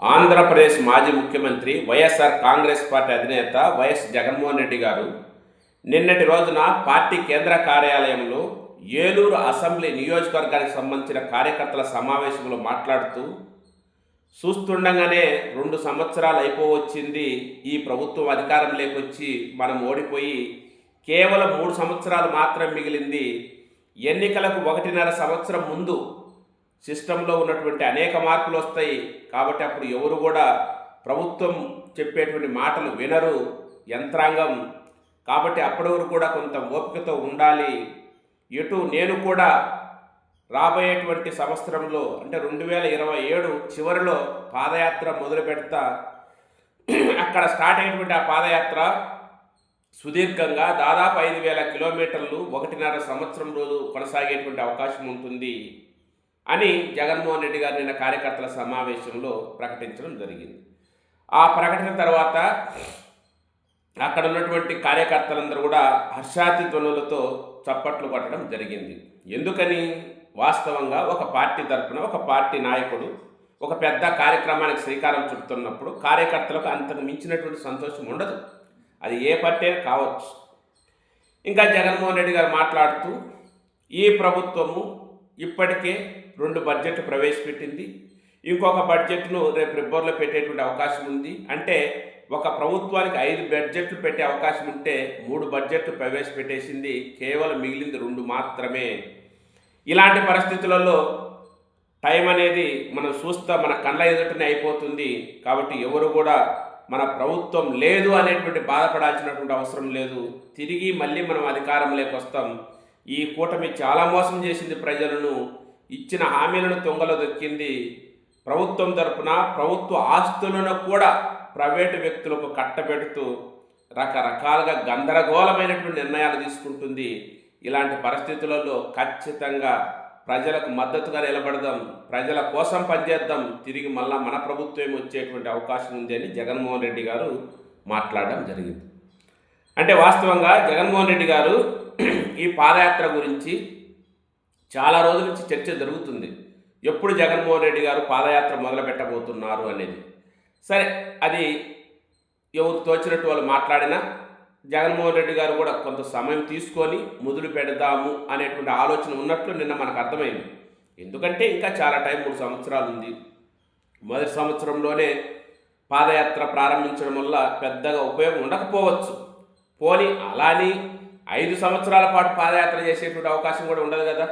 ఆంధ్రప్రదేశ్ మాజీ ముఖ్యమంత్రి YSR Congress party అధినేత వైఎస్ జగన్మోహన్ రెడ్డి గారు నిన్నటి రోజున పార్టీ కేంద్ర కార్యాలయంలో ఏలూరు అసెంబ్లీ నియోజకవర్గానికి సంబంధించిన కార్యకర్తల సమావేశంలో మాట్లాడుతూ చూస్తుండగానే రెండు సంవత్సరాలు అయిపోవచ్చింది. ఈ ప్రభుత్వం అధికారం లేకొచ్చి మనం ఓడిపోయి కేవలం మూడు సంవత్సరాలు మాత్రం మిగిలింది. ఎన్నికలకు ఒకటిన్నర సంవత్సరం ముందు సిస్టంలో ఉన్నటువంటి అనేక మార్పులు వస్తాయి. కాబట్టి అప్పుడు ఎవరు కూడా ప్రభుత్వం చెప్పేటువంటి మాటలు వినరు. యంత్రాంగం. కాబట్టి అప్పటి వరకు కూడా కొంత ఓపికతో ఉండాలి. ఎటు నేను కూడా రాబోయేటువంటి సంవత్సరంలో అంటే రెండు వేల ఇరవై ఏడు చివరిలో పాదయాత్ర మొదలు పెడతా. అక్కడ స్టార్ట్ అయినటువంటి ఆ పాదయాత్ర సుదీర్ఘంగా దాదాపు ఐదు వేల కిలోమీటర్లు ఒకటిన్నర సంవత్సరం రోజు కొనసాగేటువంటి అవకాశం ఉంటుంది. అని జగన్మోహన్ రెడ్డి గారు నిన్న కార్యకర్తల సమావేశంలో ప్రకటించడం జరిగింది. ఆ ప్రకటన తర్వాత అక్కడ ఉన్నటువంటి కార్యకర్తలందరూ కూడా హర్షాతి ధ్వనులతో చప్పట్లు కొట్టడం జరిగింది. ఎందుకని? వాస్తవంగా ఒక పార్టీ తరపున ఒక పార్టీ నాయకుడు ఒక పెద్ద కార్యక్రమానికి శ్రీకారం చుడుతున్నప్పుడు కార్యకర్తలకు అంతకు మించినటువంటి సంతోషం ఉండదు. అది ఏ పార్టీ అయినా కావచ్చు. ఇంకా జగన్మోహన్ రెడ్డి గారు మాట్లాడుతూ ఈ ప్రభుత్వము ఇప్పటికే రెండు బడ్జెట్లు ప్రవేశపెట్టింది. ఇంకొక బడ్జెట్ను రేపు ఫిబ్రవరిలో పెట్టేటువంటి అవకాశం ఉంది. అంటే ఒక ప్రభుత్వానికి ఐదు బడ్జెట్లు పెట్టే అవకాశం ఉంటే మూడు బడ్జెట్లు ప్రవేశపెట్టేసింది. కేవలం మిగిలింది రెండు మాత్రమే. ఇలాంటి పరిస్థితులలో టైం అనేది మనం చూస్తా మన కళ్ళ ఎదుటనే అయిపోతుంది. కాబట్టి ఎవరు కూడా మన ప్రభుత్వం లేదు అనేటువంటి బాధపడాల్సినటువంటి అవసరం లేదు. తిరిగి మళ్ళీ మనం అధికారంలోకి వస్తాం. ఈ కూటమి చాలా మోసం చేసింది ప్రజలను. ఇచ్చిన హామీలను తుంగలో దొక్కింది ప్రభుత్వం తరపున ప్రభుత్వ ఆస్తులను కూడా ప్రైవేటు వ్యక్తులకు కట్టబెడుతూ రకరకాలుగా గందరగోళమైనటువంటి నిర్ణయాలు తీసుకుంటుంది. ఇలాంటి పరిస్థితులలో ఖచ్చితంగా ప్రజలకు మద్దతుగా నిలబడదాం. ప్రజల కోసం పనిచేద్దాం. తిరిగి మళ్ళా మన ప్రభుత్వం వచ్చేటువంటి అవకాశం ఉంది అని జగన్మోహన్ రెడ్డి గారు మాట్లాడడం జరిగింది. అంటే వాస్తవంగా జగన్మోహన్ రెడ్డి గారు ఈ పాదయాత్ర గురించి చాలా రోజుల నుంచి చర్చ జరుగుతుంది. ఎప్పుడు జగన్మోహన్ రెడ్డి గారు పాదయాత్ర మొదలు పెట్టబోతున్నారు అనేది. సరే అది ఎవరు తోచినట్టు వాళ్ళు మాట్లాడినా జగన్మోహన్ రెడ్డి గారు కూడా కొంత సమయం తీసుకొని మొదలు పెడదాము అనేటువంటి ఆలోచన ఉన్నట్లు నిన్న మనకు అర్థమైంది. ఎందుకంటే ఇంకా చాలా టైం మూడు సంవత్సరాలు ఉంది. మొదటి సంవత్సరంలోనే పాదయాత్ర ప్రారంభించడం వల్ల పెద్దగా ఉపయోగం ఉండకపోవచ్చు. పోని అలాని ఐదు సంవత్సరాల పాటు పాదయాత్ర చేసేటువంటి అవకాశం కూడా ఉండదు కదా.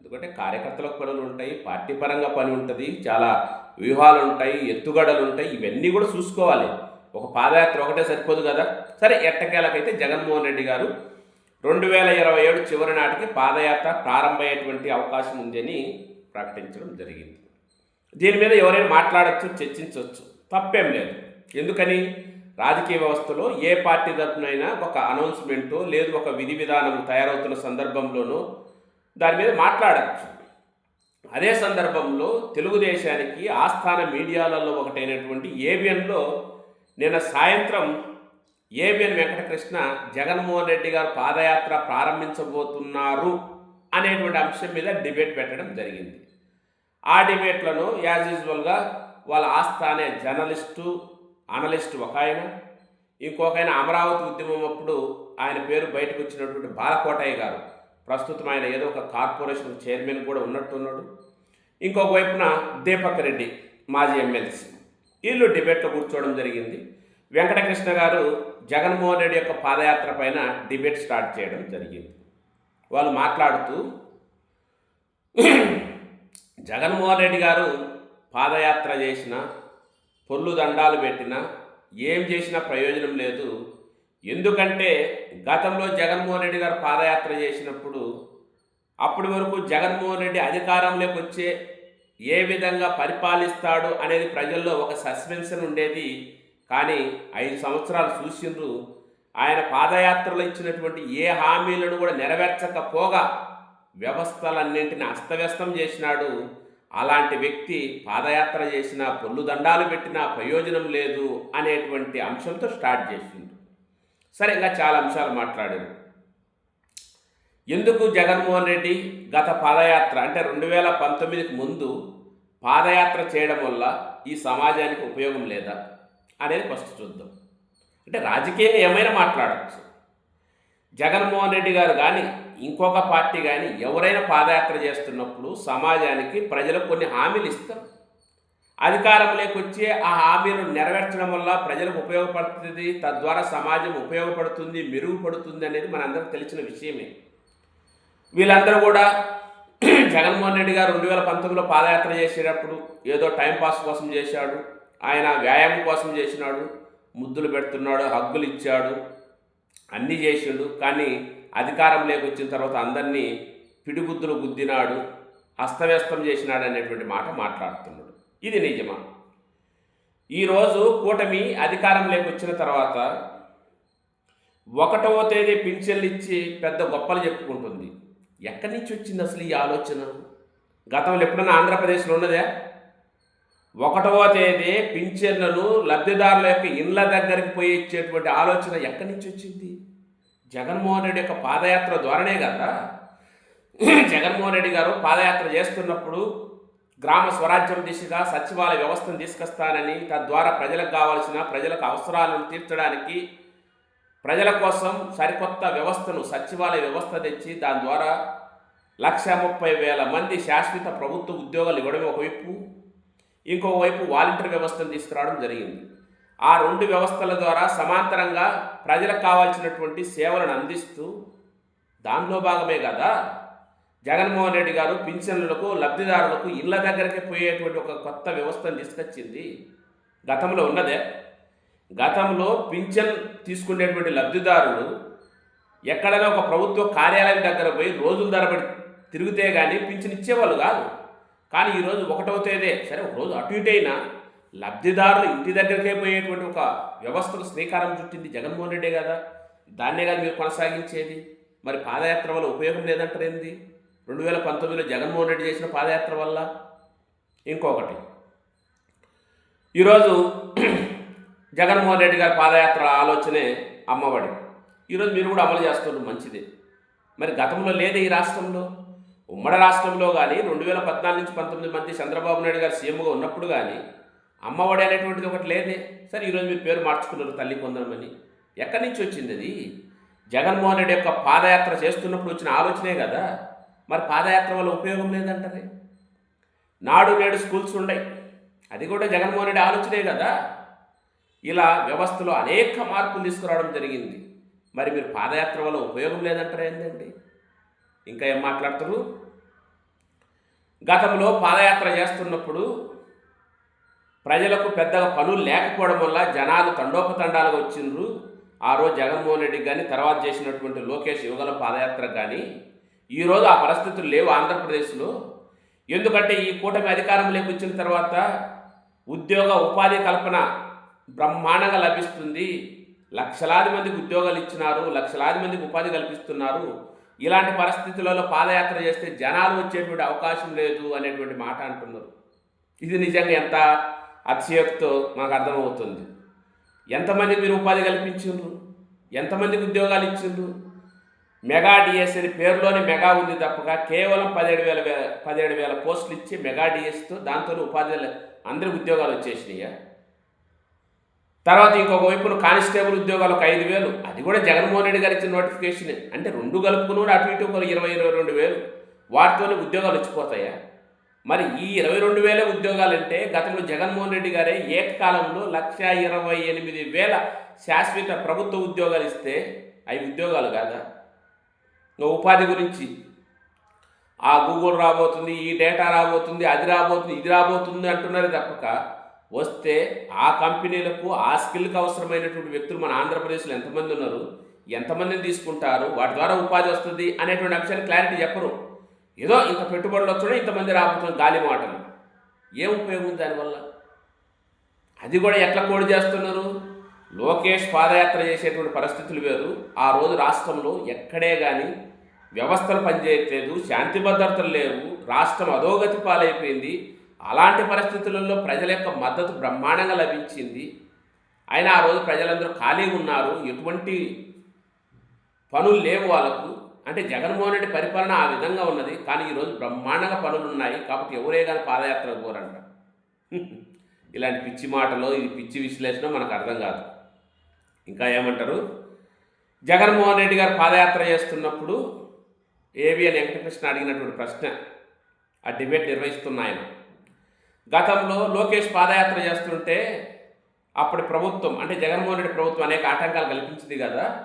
ఎందుకంటే కార్యకర్తలకు పనులు ఉంటాయి పార్టీ పరంగా పని ఉంటుంది చాలా వ్యూహాలు ఉంటాయి ఎత్తుగడలు ఉంటాయి ఇవన్నీ కూడా చూసుకోవాలి. ఒక పాదయాత్ర ఒకటే సరిపోదు కదా? సరే ఎట్టకేలకైతే జగన్మోహన్ రెడ్డి గారు రెండు వేల ఇరవై ఏడు చివరి నాటికి పాదయాత్ర ప్రారంభమయ్యేటువంటి అవకాశం ఉందని ప్రకటించడం జరిగింది. దీని మీద ఎవరైనా మాట్లాడచ్చు చర్చించవచ్చు తప్పేం లేదు. ఎందుకని? రాజకీయ వ్యవస్థలో ఏ పార్టీ తరఫునైనా ఒక అనౌన్స్మెంటు లేదు ఒక విధి విధానం తయారవుతున్న సందర్భంలోనూ దాని మీద మాట్లాడచ్చు అదే సందర్భంలో తెలుగుదేశానికి ఆస్థాన మీడియాలలో ఒకటైనటువంటి ఏబిఎన్లో నిన్న సాయంత్రం ఏబిఎన్ వెంకటకృష్ణ జగన్మోహన్ రెడ్డి గారు పాదయాత్ర ప్రారంభించబోతున్నారు అనేటువంటి అంశం మీద డిబేట్ పెట్టడం జరిగింది. ఆ డిబేట్లను యాజ్ యూజువల్గా వాళ్ళ ఆస్థానే జర్నలిస్టు అనలిస్ట్ ఒక ఆయన ఇంకొక ఆయన అమరావతి ఉద్యమం అప్పుడు ఆయన పేరు బయటకు వచ్చినటువంటి బాలకోటయ్య గారు. ప్రస్తుతం ఆయన ఏదో ఒక కార్పొరేషన్ చైర్మన్ కూడా ఉన్నట్టున్నాడు. ఇంకొక వైపున దీపక్ రెడ్డి మాజీ ఎమ్మెల్సీ. వీళ్ళు డిబేట్లో కూర్చోవడం జరిగింది. వెంకటకృష్ణ గారు జగన్మోహన్ రెడ్డి యొక్క పాదయాత్ర పైన డిబేట్ స్టార్ట్ చేయడం జరిగింది. వాళ్ళు మాట్లాడుతూ జగన్మోహన్ రెడ్డి గారు పాదయాత్ర చేసిన పొల్లు దండాలు పెట్టిన ఏం చేసినా ప్రయోజనం లేదు. ఎందుకంటే గతంలో జగన్మోహన్ రెడ్డి గారు పాదయాత్ర చేసినప్పుడు అప్పటి వరకు జగన్మోహన్ రెడ్డి అధికారంలోకి వచ్చే ఏ విధంగా పరిపాలిస్తాడు అనేది ప్రజల్లో ఒక సస్పెన్షన్ ఉండేది. కానీ ఐదు సంవత్సరాలు చూసిండ్రు. ఆయన పాదయాత్రలో ఇచ్చినటువంటి ఏ హామీలను కూడా నెరవేర్చకపోగా వ్యవస్థలన్నింటిని అస్తవ్యస్తం చేసినాడు. అలాంటి వ్యక్తి పాదయాత్ర చేసిన పొల్లు దండాలు పెట్టినా ప్రయోజనం లేదు అనేటువంటి అంశంతో స్టార్ట్ చేసిండు సరే ఇంకా చాలా అంశాలు మాట్లాడారు. ఎందుకు జగన్మోహన్ రెడ్డి గత పాదయాత్ర అంటే రెండు వేల పంతొమ్మిదికి ముందు పాదయాత్ర చేయడం వల్ల ఈ సమాజానికి ఉపయోగం లేదా అనేది ఫస్ట్ చూద్దాం. అంటే రాజకీయంగా ఏమైనా మాట్లాడచ్చు. జగన్మోహన్ రెడ్డి గారు కానీ ఇంకొక పార్టీ కానీ ఎవరైనా పాదయాత్ర చేస్తున్నప్పుడు సమాజానికి ప్రజలకు కొన్ని హామీలు ఇస్తారు. అధికారంలోకి వచ్చే ఆ హామీను నెరవేర్చడం వల్ల ప్రజలకు ఉపయోగపడుతుంది తద్వారా సమాజం ఉపయోగపడుతుంది మెరుగుపడుతుంది అనేది మనందరికి తెలిసిన విషయమే. వీళ్ళందరూ కూడా జగన్మోహన్ రెడ్డి గారు రెండు వేల పంతొమ్మిదిలో పాదయాత్ర చేసేటప్పుడు ఏదో టైంపాస్ కోసం చేశాడు ఆయన వ్యాయామం కోసం చేసినాడు ముద్దులు పెడుతున్నాడు హగ్గులు ఇచ్చాడు అన్నీ చేసిండు. కానీ అధికారం వచ్చిన తర్వాత అందరినీ పిడిగుద్దులు గుద్దినాడు అస్తవ్యస్తం చేసినాడు అనేటువంటి మాట మాట్లాడుతున్నాడు. ఇది నిజమా? ఈరోజు కూటమి అధికారంలోకి వచ్చిన తర్వాత ఒకటవ తేదీ పింఛన్లు ఇచ్చి పెద్ద గొప్పలు చెప్పుకుంటుంది. ఎక్కడి నుంచి వచ్చింది అసలు ఈ ఆలోచన? గతంలో ఎప్పుడైనా ఆంధ్రప్రదేశ్లో ఉన్నదే? ఒకటవ తేదీ పింఛన్లను లబ్ధిదారుల యొక్క ఇండ్ల దగ్గరికి పోయి ఇచ్చేటువంటి ఆలోచన ఎక్కడి నుంచి వచ్చింది? జగన్మోహన్ రెడ్డి యొక్క పాదయాత్ర ద్వారానే కదా? జగన్మోహన్ రెడ్డి గారు పాదయాత్ర చేస్తున్నప్పుడు గ్రామ స్వరాజ్యం దిశగా సచివాలయ వ్యవస్థను తీసుకొస్తానని తద్వారా ప్రజలకు కావాల్సిన ప్రజలకు అవసరాలను తీర్చడానికి ప్రజల కోసం సరికొత్త వ్యవస్థను సచివాలయ వ్యవస్థ తెచ్చి దాని ద్వారా లక్ష ముప్పై వేల మంది శాశ్వత ప్రభుత్వ ఉద్యోగాలు ఇవ్వడం ఒకవైపు ఇంకోవైపు వాలంటీర్ వ్యవస్థను తీసుకురావడం జరిగింది. ఆ రెండు వ్యవస్థల ద్వారా సమాంతరంగా ప్రజలకు కావాల్సినటువంటి సేవలను అందిస్తూ దానిలో భాగమే కదా జగన్మోహన్ రెడ్డి గారు పింఛన్లకు లబ్ధిదారులకు ఇళ్ళ దగ్గరికి పోయేటువంటి ఒక కొత్త వ్యవస్థను తీసుకొచ్చింది. గతంలో ఉన్నదే. గతంలో పింఛన్ తీసుకునేటువంటి లబ్ధిదారులు ఎక్కడైనా ఒక ప్రభుత్వ కార్యాలయం దగ్గర పోయి రోజుల ధరబడి తిరిగితే కానీ పింఛన్ ఇచ్చేవాళ్ళు కాదు. కానీ ఈరోజు ఒకటవ తేదే సరే ఒక రోజు అటు ఇటు లబ్ధిదారులు ఇంటి దగ్గరికే పోయేటువంటి ఒక వ్యవస్థకు శ్రీకారం చుట్టింది జగన్మోహన్ రెడ్డే కదా. దాన్నే కదా మీరు కొనసాగించేది. మరి పాదయాత్ర వల్ల ఉపయోగం లేదంటారు ఏంది? రెండు వేల పంతొమ్మిదిలో జగన్మోహన్ రెడ్డి చేసిన పాదయాత్ర వల్ల ఇంకొకటి. ఈరోజు జగన్మోహన్ రెడ్డి గారి పాదయాత్ర ఆలోచనే అమ్మఒడి. ఈరోజు మీరు కూడా అమలు చేస్తున్నారు మంచిది. మరి గతంలో లేదే ఈ రాష్ట్రంలో? ఉమ్మడి రాష్ట్రంలో కానీ రెండు వేల పద్నాలుగు నుంచి పంతొమ్మిది మంది చంద్రబాబు నాయుడు గారు సీఎంగా ఉన్నప్పుడు కానీ అమ్మఒడి అనేటువంటిది ఒకటి లేదే. సరే ఈరోజు మీరు పేరు మార్చుకున్నారు తల్లి పొందడమని ఎక్కడి నుంచి వచ్చింది అది? జగన్మోహన్ రెడ్డి యొక్క పాదయాత్ర చేస్తున్నప్పుడు వచ్చిన ఆలోచనే కదా. మరి పాదయాత్ర వల్ల ఉపయోగం లేదంటారే నాడు నేడు స్కూల్స్ ఉన్నాయి అది కూడా జగన్మోహన్ రెడ్డి ఆలోచనే కదా. ఇలా వ్యవస్థలో అనేక మార్పులు తీసుకురావడం జరిగింది. మరి మీరు పాదయాత్ర వల్ల ఉపయోగం లేదంటారా ఏంటండి ఇంకా ఏం మాట్లాడతారు గతంలో పాదయాత్ర చేస్తున్నప్పుడు ప్రజలకు పెద్దగా పనులు లేకపోవడం వల్ల జనాలు తండోపతండాలుగా వచ్చిండ్రు. ఆ రోజు జగన్మోహన్ రెడ్డి కానీ తర్వాత చేసినటువంటి లోకేష్ యువగల పాదయాత్ర కానీ ఈరోజు ఆ పరిస్థితులు లేవు ఆంధ్రప్రదేశ్లో. ఎందుకంటే ఈ కూటమి అధికారంలోకి వచ్చిన తర్వాత ఉద్యోగ ఉపాధి కల్పన బ్రహ్మాండంగా లభిస్తుంది. లక్షలాది మందికి ఉద్యోగాలు ఇచ్చినారు లక్షలాది మందికి ఉపాధి కల్పిస్తున్నారు. ఇలాంటి పరిస్థితులలో పాదయాత్ర చేస్తే జనాలు వచ్చేటువంటి అవకాశం లేదు అనేటువంటి మాట అంటున్నారు. ఇది నిజంగా ఎంత అతిశయోక్తో మాకు అర్థమవుతుంది. ఎంతమందికి మీరు ఉపాధి కల్పించారు ఎంతమందికి ఉద్యోగాలు ఇచ్చిండ్రు? మెగా డిఎస్ అని పేరులోనే మెగా ఉంది తప్పగా కేవలం పదిహేడు వేల పదిహేడు వేల పోస్టులు ఇచ్చి మెగా డిఎస్తో దాంతో ఉపాధి అందరికి ఉద్యోగాలు వచ్చేసినాయా. తర్వాత ఇంకొక వైపున కానిస్టేబుల్ ఉద్యోగాలు ఒక ఐదు వేలు. అది కూడా జగన్మోహన్ రెడ్డి గారు ఇచ్చిన నోటిఫికేషన్. అంటే రెండు కలుపుకుని కూడా అటు ఇటు ఒక ఇరవై ఇరవై రెండు వేలు. వాటితోనే ఉద్యోగాలు వచ్చిపోతాయా? మరి ఈ ఇరవై రెండు వేల ఉద్యోగాలు అంటే గతంలో జగన్మోహన్ రెడ్డి గారే ఏకకాలంలో లక్ష ఇరవై ఎనిమిది వేల శాశ్వత ప్రభుత్వ ఉద్యోగాలు ఇస్తే అవి ఉద్యోగాలు కాదా? ఉపాధి గురించి. ఆ గూగుల్ రాబోతుంది ఈ డేటా రాబోతుంది అది రాబోతుంది ఇది రాబోతుంది అంటున్నారు తప్పక. వస్తే ఆ కంపెనీలకు ఆ స్కిల్కి అవసరమైనటువంటి వ్యక్తులు మన ఆంధ్రప్రదేశ్లో ఎంతమంది ఉన్నారు ఎంతమందిని తీసుకుంటారు వాటి ద్వారా ఉపాధి వస్తుంది అనేటువంటి అంశాన్ని క్లారిటీ చెప్పరు. ఏదో ఇంత పెట్టుబడులు వచ్చాడో ఇంతమంది రాబోతుంది గాలి మాటలు. ఏం ఉపయోగం దానివల్ల? అది కూడా ఎట్లా కోడి చేస్తున్నారు? లోకేష్ పాదయాత్ర చేసేటువంటి పరిస్థితులు వేరు. ఆ రోజు రాష్ట్రంలో ఎక్కడే కానీ వ్యవస్థలు పనిచేయట్లేదు శాంతి భద్రతలు లేవు రాష్ట్రం అధోగతి పాలైపోయింది. అలాంటి పరిస్థితులలో ప్రజల యొక్క మద్దతు బ్రహ్మాండంగా లభించింది. అయినా ఆ రోజు ప్రజలందరూ ఖాళీగా ఉన్నారు ఎటువంటి పనులు లేవు వాళ్ళకు. అంటే జగన్మోహన్ రెడ్డి పరిపాలన ఆ విధంగా ఉన్నది కానీ ఈరోజు బ్రహ్మాండంగా పనులు ఉన్నాయి కాబట్టి ఎవరే కానీ పాదయాత్ర పోరంట. ఇలాంటి పిచ్చి మాటలు ఇది పిచ్చి విశ్లేషణ మనకు అర్థం కాదు. ఇంకా ఏమంటారు? జగన్మోహన్ రెడ్డి గారు పాదయాత్ర చేస్తున్నప్పుడు ఏవిఎన్ వెంకటకృష్ణ అడిగినటువంటి ప్రశ్న. ఆ డిబేట్ నిర్వహిస్తున్న ఆయన గతంలో లోకేష్ పాదయాత్ర చేస్తుంటే అప్పటి ప్రభుత్వం అంటే జగన్మోహన్ రెడ్డి ప్రభుత్వం అనేక ఆటంకాలు కల్పించింది కదా.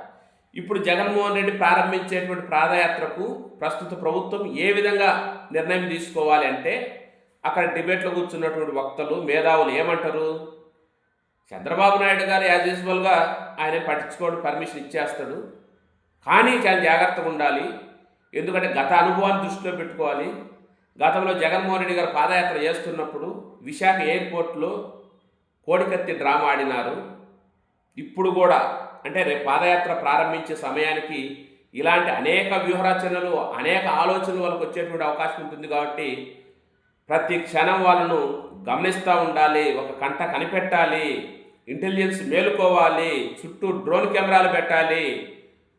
ఇప్పుడు జగన్మోహన్ రెడ్డి ప్రారంభించేటువంటి పాదయాత్రకు ప్రస్తుత ప్రభుత్వం ఏ విధంగా నిర్ణయం తీసుకోవాలి అంటే అక్కడ డిబేట్లో కూర్చున్నటువంటి వక్తలు మేధావులు ఏమంటారు? చంద్రబాబు నాయుడు గారు యాజ్ యూజువల్గా ఆయన పట్టించుకోవడం పర్మిషన్ ఇచ్చేస్తాడు. కానీ చాలా జాగ్రత్తగా ఉండాలి. ఎందుకంటే గత అనుభవాన్ని దృష్టిలో పెట్టుకోవాలి. గతంలో జగన్మోహన్ రెడ్డి గారు పాదయాత్ర చేస్తున్నప్పుడు విశాఖ ఎయిర్పోర్ట్లో కోడికత్తి డ్రామా ఆడినారు. ఇప్పుడు కూడా అంటే రేపు పాదయాత్ర ప్రారంభించే సమయానికి ఇలాంటి అనేక వ్యూహరచనలు అనేక ఆలోచనలు వాళ్ళకు వచ్చేటువంటి అవకాశం ఉంటుంది కాబట్టి ప్రతి క్షణం వాళ్ళను గమనిస్తూ ఉండాలి ఒక కంట కనిపెట్టాలి ఇంటెలిజెన్స్ మేలుకోవాలి చుట్టూ డ్రోన్ కెమెరాలు పెట్టాలి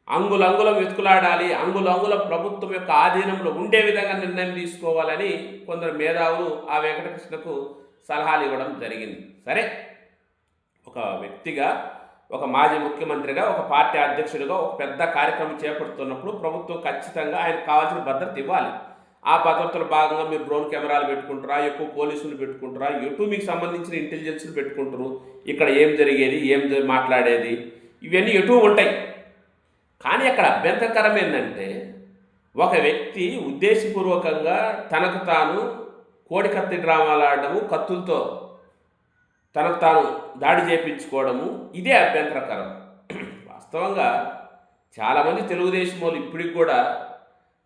అంగులంగులం వెతుకులాడాలి అంగులంగుల ప్రభుత్వం యొక్క ఆధీనంలో ఉండే విధంగా నిర్ణయం తీసుకోవాలని కొందరు మేధావులు ఆ వెంకటకృష్ణకు సలహాలు ఇవ్వడం జరిగింది. సరే ఒక వ్యక్తిగా ఒక మాజీ ముఖ్యమంత్రిగా ఒక పార్టీ అధ్యక్షుడిగా ఒక పెద్ద కార్యక్రమం చేపడుతున్నప్పుడు ప్రభుత్వం ఖచ్చితంగా ఆయనకు కావాల్సిన భద్రత ఇవ్వాలి. ఆ భద్రతలో భాగంగా మీరు డ్రోన్ కెమెరాలు పెట్టుకుంటారా ఎక్కువ పోలీసులు పెట్టుకుంటారా ఎటు మీకు సంబంధించిన ఇంటెలిజెన్స్లు పెట్టుకుంటారు ఇక్కడ ఏం జరిగేది ఏం మాట్లాడేది ఇవన్నీ ఎటు ఉంటాయి. కానీ అక్కడ అభ్యంతరకరం ఏంటంటే ఒక వ్యక్తి ఉద్దేశపూర్వకంగా తనకు తాను కోడికత్తి డ్రామాలు ఆడడము కత్తులతో తనకు తాను దాడి చేయించుకోవడము ఇదే అభ్యంతరకరం. వాస్తవంగా చాలామంది తెలుగుదేశం వాళ్ళు ఇప్పటికి కూడా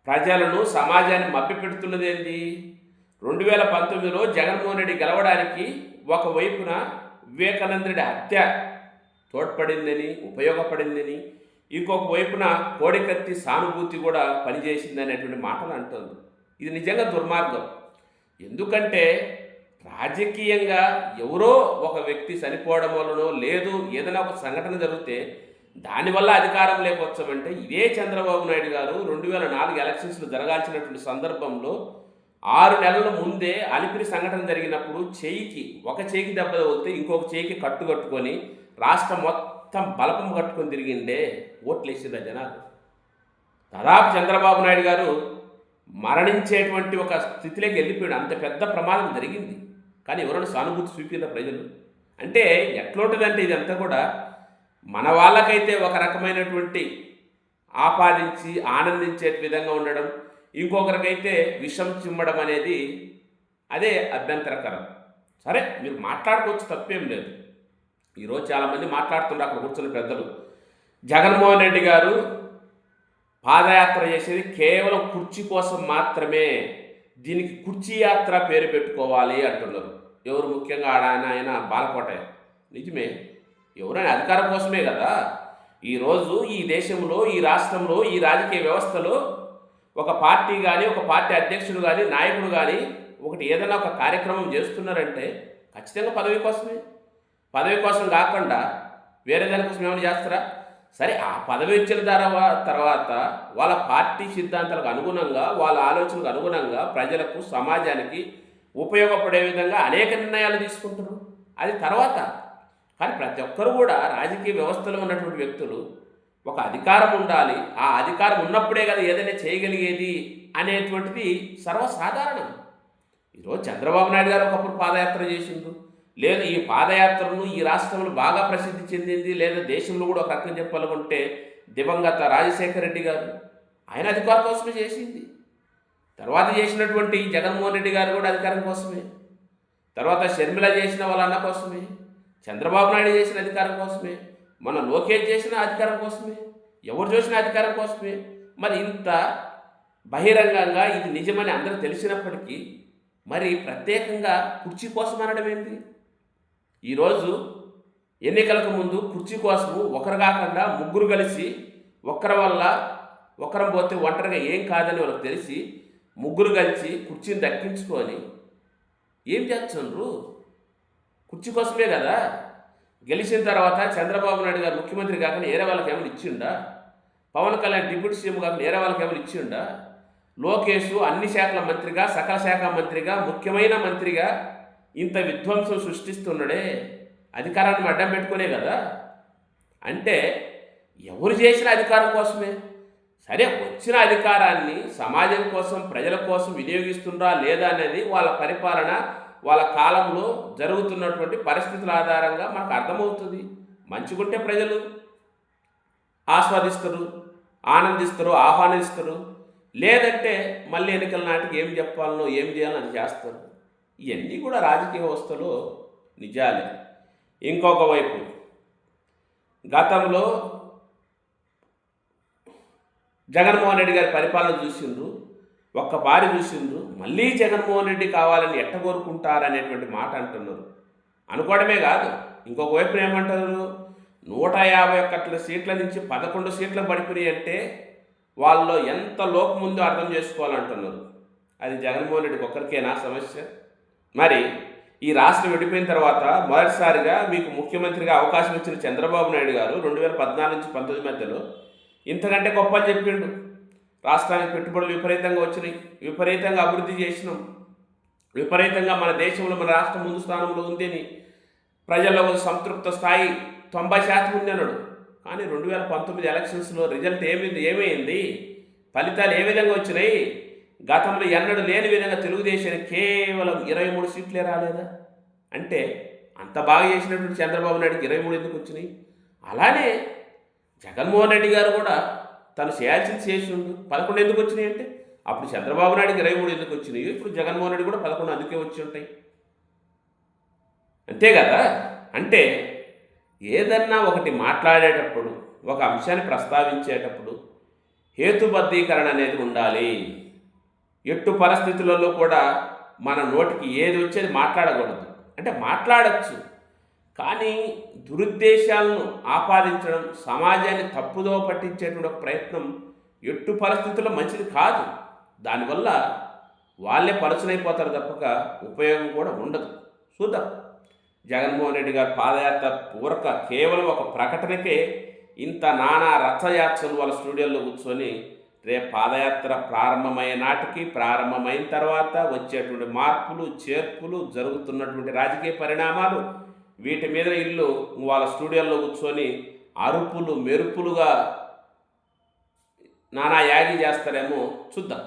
ప్రజలను సమాజాన్ని మభ్యపెడుతున్నది ఏంటి రెండు వేల పంతొమ్మిదిలో జగన్మోహన్ రెడ్డి గెలవడానికి ఒకవైపున వివేకానందుడి హత్య తోడ్పడిందని ఉపయోగపడిందని ఇంకొక వైపున కోడికత్తి సానుభూతి కూడా పనిచేసింది అనేటువంటి మాటలు అంటుంది. ఇది నిజంగా దుర్మార్గం. ఎందుకంటే రాజకీయంగా ఎవరో ఒక వ్యక్తి చనిపోవడం వలనో లేదు ఏదైనా ఒక సంఘటన జరిగితే దానివల్ల అధికారం లేకొచ్చామంటే ఇదే చంద్రబాబు నాయుడు గారు రెండు వేల నాలుగు ఎలక్షన్స్లో జరగాల్సినటువంటి సందర్భంలో ఆరు నెలల ముందే అలిపిరి సంఘటన జరిగినప్పుడు చేయికి ఒక చేయికి దెబ్బ తగిలితే ఇంకొక చేయికి కట్టు కట్టుకొని రాష్ట్రం మొత్తం బలపం కట్టుకొని తిరిగిండే ఓట్లు జనాలు? దాదాపు చంద్రబాబు నాయుడు గారు మరణించేటువంటి ఒక స్థితిలోకి వెళ్ళిపోయాడు. అంత పెద్ద ప్రమాదం జరిగింది. కానీ ఎవరైనా సానుభూతి చూపిన ప్రజలు? అంటే ఎట్లుంటుందంటే ఇదంతా కూడా మన వాళ్ళకైతే ఒక రకమైనటువంటి ఆపాదించి ఆనందించే విధంగా ఉండడం ఇంకొకరికైతే విషం చిమ్మడం అనేది అదే అభ్యంతరకరం. సరే మీరు మాట్లాడుకోవచ్చు తప్పేం లేదు. ఈరోజు చాలామంది మాట్లాడుతున్నారు అక్కడ కూర్చున్న పెద్దలు. జగన్మోహన్ రెడ్డి గారు పాదయాత్ర చేసేది కేవలం కుర్చీ కోసం మాత్రమే. దీనికి కుర్చీ యాత్ర పేరు పెట్టుకోవాలి అంటున్నారు. ఎవరు ముఖ్యంగా ఆడాయన ఆయన బాలకోట. నిజమే. ఎవరైనా అధికారం కోసమే కదా. ఈరోజు ఈ దేశంలో ఈ రాష్ట్రంలో ఈ రాజకీయ వ్యవస్థలో ఒక పార్టీ కానీ ఒక పార్టీ అధ్యక్షుడు కానీ నాయకుడు కానీ ఒకటి ఏదైనా ఒక కార్యక్రమం చేస్తున్నారంటే ఖచ్చితంగా పదవి కోసమే. పదవి కోసం కాకుండా వేరే దానికోసం ఏమైనా చేస్తారా? సరే ఆ పదవి ఇచ్చిన తర్వాత వాళ్ళ పార్టీ సిద్ధాంతాలకు అనుగుణంగా వాళ్ళ ఆలోచనకు అనుగుణంగా ప్రజలకు సమాజానికి ఉపయోగపడే విధంగా అనేక నిర్ణయాలు తీసుకుంటారు అది తర్వాత. కానీ ప్రతి ఒక్కరు కూడా రాజకీయ వ్యవస్థలో ఉన్నటువంటి వ్యక్తులు ఒక అధికారం ఉండాలి. ఆ అధికారం ఉన్నప్పుడే కదా ఏదైనా చేయగలిగేది అనేటువంటిది సర్వసాధారణం. ఈరోజు చంద్రబాబు నాయుడు గారు ఒకప్పుడు పాదయాత్ర చేసిండు లేదు ఈ పాదయాత్రను ఈ రాష్ట్రంలో బాగా ప్రసిద్ధి చెందింది లేదా దేశంలో కూడా ఒక రకం చెప్పాలనుకుంటే దివంగత రాజశేఖర రెడ్డి గారు. ఆయన అధికారం కోసమే చేసింది. తర్వాత చేసినటువంటి జగన్మోహన్ రెడ్డి గారు కూడా అధికారం కోసమే. తర్వాత షర్మిల చేసిన వాళ్ళ అన్న కోసమే. చంద్రబాబు నాయుడు చేసిన అధికారం కోసమే. మన లోకేష్ చేసిన అధికారం కోసమే. ఎవరు చేసిన అధికారం కోసమే. మరి ఇంత బహిరంగంగా ఇది నిజమని అందరూ తెలిసినప్పటికీ మరి ప్రత్యేకంగా కుర్చీ కోసం అనడం ఏంటి? ఈరోజు ఎన్నికలకు ముందు కుర్చీ కోసము ఒకరు కాకుండా ముగ్గురు కలిసి ఒక్కరి వల్ల ఒకరం పోతే ఒంటరిగా ఏం కాదని వాళ్ళకి తెలిసి ముగ్గురు కలిసి కుర్చీని దక్కించుకొని ఏం చేస్తున్నారు కుర్చీ కోసమే కదా? గెలిచిన తర్వాత చంద్రబాబు నాయుడు గారు ముఖ్యమంత్రి కాకుండా ఏరే వాళ్ళకి ఏమైనా ఇచ్చిండా? పవన్ కళ్యాణ్ డిప్యూటీ సీఎం కాకుండా ఏరే వాళ్ళకి ఏమైనా ఇచ్చిండా? లోకేష్ అన్ని శాఖల మంత్రిగా సకల శాఖ మంత్రిగా ముఖ్యమైన మంత్రిగా ఇంత విధ్వంసం సృష్టిస్తున్నాడే అధికారాన్ని అడ్డం పెట్టుకునే కదా? అంటే ఎవరు చేసిన అధికారం కోసమే? సరే వచ్చిన అధికారాన్ని సమాజం కోసం ప్రజల కోసం వినియోగిస్తుండ్రా లేదా అనేది వాళ్ళ పరిపాలన వాళ్ళ కాలంలో జరుగుతున్నటువంటి పరిస్థితుల ఆధారంగా మనకు అర్థమవుతుంది. మంచిగుంటే ప్రజలు ఆస్వాదిస్తారు ఆనందిస్తారు ఆహ్వానిస్తారు. లేదంటే మళ్ళీ ఎన్నికల నాటికి ఏం చెప్పాలనో ఏం చేయాలో అది చేస్తారు. ఇవన్నీ కూడా రాజకీయ వ్యవస్థలో నిజాలే. ఇంకొక వైపు గతంలో జగన్మోహన్ రెడ్డి గారి పరిపాలన చూసిండ్రు ఒక్క పారి చూసిండ్రు మళ్ళీ జగన్మోహన్ రెడ్డి కావాలని ఎట్ట కోరుకుంటారనేటువంటి మాట అంటున్నారు. అనుకోవడమే కాదు ఇంకొక వైపు ఏమంటారు? నూట యాభై ఒక్కట్ల సీట్ల నుంచి పదకొండు సీట్లు పడిపోయి అంటే వాళ్ళు ఎంత లోపముందో అర్థం చేసుకోవాలంటున్నారు. అది జగన్మోహన్ రెడ్డికి ఒక్కరికేనా సమస్య? మరి ఈ రాష్ట్రం విడిపోయిన తర్వాత మొదటిసారిగా మీకు ముఖ్యమంత్రిగా అవకాశం ఇచ్చిన చంద్రబాబు నాయుడు గారు రెండు వేల పద్నాలుగు నుంచి పంతొమ్మిది మధ్యలో ఇంతకంటే గొప్ప అని చెప్పిండు. రాష్ట్రానికి పెట్టుబడులు విపరీతంగా వచ్చినాయి. విపరీతంగా అభివృద్ధి చేసినాం. విపరీతంగా మన దేశంలో మన రాష్ట్రం ముందు స్థానంలో ఉందని ప్రజల్లో ఒక సంతృప్త స్థాయి తొంభై శాతం ఉంది అన్నాడు. కానీ రెండు వేల పంతొమ్మిది ఎలక్షన్స్లో రిజల్ట్ ఏమైంది? ఏమైంది? ఫలితాలు ఏ విధంగా వచ్చినాయి? గతంలో ఎన్నడూ లేని విధంగా తెలుగుదేశానికి కేవలం ఇరవై మూడు సీట్లే రాలేదా? అంటే అంత బాగా చేసినటువంటి చంద్రబాబు నాయుడుకి ఇరవై మూడు ఎందుకు వచ్చినాయి? అలానే జగన్మోహన్ రెడ్డి గారు కూడా తను చేయాల్సింది చేసి ఉండు. పదకొండు ఎందుకు వచ్చినాయి అంటే? అప్పుడు చంద్రబాబు నాయుడుకి ఇరవై మూడు ఎందుకు వచ్చినాయి? ఇప్పుడు జగన్మోహన్ రెడ్డి కూడా పదకొండు అందుకే వచ్చి ఉంటాయి. అంతే కదా? అంటే ఏదన్నా ఒకటి మాట్లాడేటప్పుడు ఒక అంశాన్ని ప్రస్తావించేటప్పుడు హేతుబద్ధీకరణ అనేది ఉండాలి. ఎట్టు పరిస్థితులలో కూడా మన నోటికి ఏది వచ్చేది మాట్లాడకూడదు. అంటే మాట్లాడచ్చు. కానీ దురుద్దేశాలను ఆపాదించడం సమాజాన్ని తప్పుదో పట్టించేటువంటి ఒక ప్రయత్నం ఎట్టు పరిస్థితుల్లో మంచిది కాదు. దానివల్ల వాళ్ళే పరచునైపోతారు తప్పక ఉపయోగం కూడా ఉండదు. చూద్దాం. జగన్మోహన్ రెడ్డి గారి పాదయాత్ర పూరక కేవలం ఒక ప్రకటనకే ఇంత నానా రథయాత్రలు వాళ్ళ స్టూడియోలో కూర్చొని రేపు పాదయాత్ర ప్రారంభమైన నాటికి ప్రారంభమైన తర్వాత వచ్చేటువంటి మార్పులు చేర్పులు జరుగుతున్నటువంటి రాజకీయ పరిణామాలు వీటి మీద ఇల్లు వాళ్ళ స్టూడియోలో కూర్చొని అరుపులు మెరుపులుగా నానా యాగి చేస్తారేమో చూద్దాం.